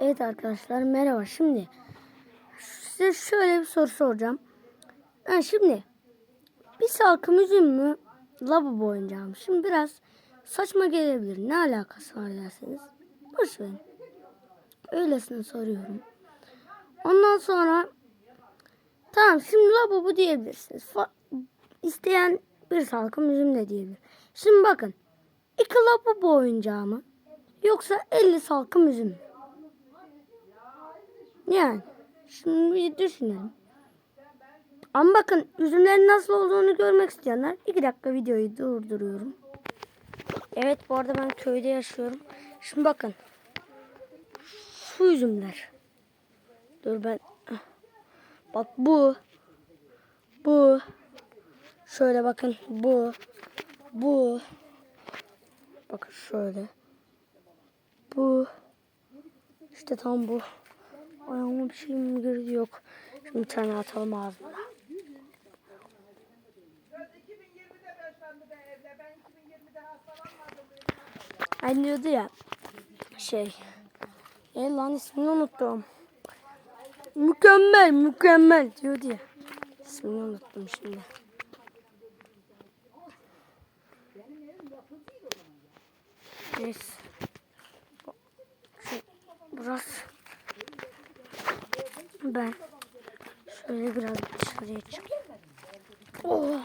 Evet arkadaşlar merhaba. Şimdi size şöyle bir soru soracağım. Ha, şimdi bir salkım üzüm mü lavabo oyuncağım? Şimdi biraz saçma gelebilir. Ne alakası var derseniz. Boş verin. Öylesine soruyorum. Ondan sonra tamam şimdi lavabo diyebilirsiniz. Fa- isteyen bir salkım üzüm de diyebilir. Şimdi bakın. iki lavabo oyuncağı mı? Yoksa 50 salkım üzüm mü? Yani şimdi bir düşünelim. Ama bakın üzümlerin nasıl olduğunu görmek isteyenler 2 dakika videoyu durduruyorum. Evet bu arada ben köyde yaşıyorum. Şimdi bakın. Şu üzümler. Dur ben. ah. Bak bu. Bu. Şöyle bakın bu. Bu. Bakın şöyle. Bu. İşte tam bu. Mi girdi yok. Şimdi bir tane atalım ağzına. Hani diyordu ya şey. E lan ismini unuttum. Mükemmel mükemmel diyordu ya. İsmini unuttum şimdi. Neyse. Burası. Ben şöyle biraz dışarıya çıkayım. Oh.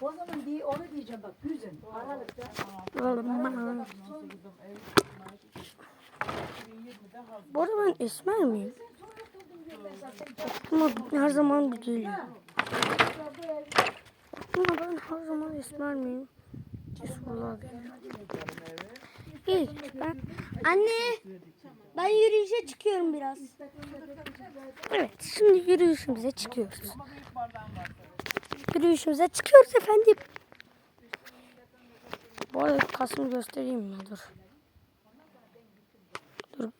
O zaman diye onu diyeceğim bak güzüm. Aralıkta Bu arada ben esmer miyim? Ama her zaman bir geliyor. Ama ben her zaman esmer miyim? Cesurlar geliyor. İyi, ben... Anne! Ben yürüyüşe çıkıyorum biraz. Evet, şimdi yürüyüşümüze çıkıyoruz. Yürüyüşümüze çıkıyoruz efendim. Bu arada kasımı göstereyim mi? Dur. Dur.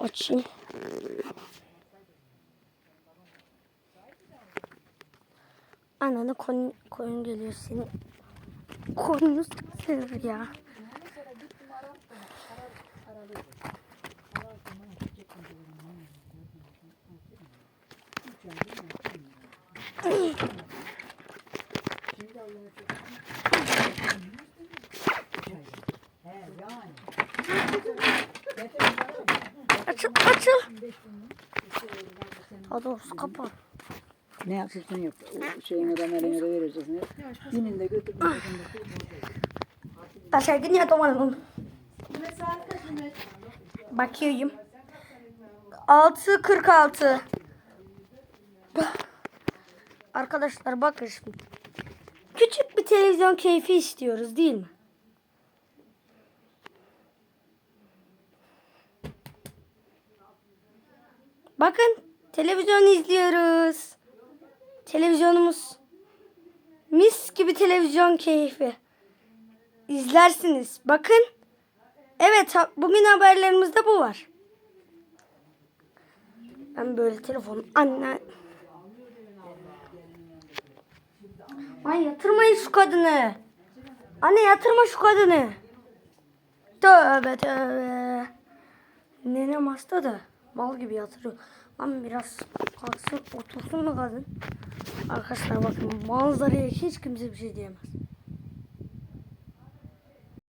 Açayım. Ananı koyun, koyun geliyor senin. Koyunu sıkıyor ya. Açıl açıl. Doğrusu kapa. Ne yapıyorsun yok. O şeyini ben eline de vereceksin. Yine de götür. Aşağı gidin ya tomarım. Bakıyorum. 6.46 Arkadaşlar bakın şimdi. Küçük bir televizyon keyfi istiyoruz değil mi? Bakın televizyon izliyoruz. Televizyonumuz mis gibi televizyon keyfi. İzlersiniz. Bakın. Evet bugün haberlerimizde bu var. Ben böyle telefon anne. Ay yatırmayın şu kadını. Anne yatırma şu kadını. Tövbe tövbe. Nenem hasta da mal gibi yatırıyor. Lan biraz kalksın otursun mu kadın? Arkadaşlar bakın manzaraya hiç kimse bir şey diyemez.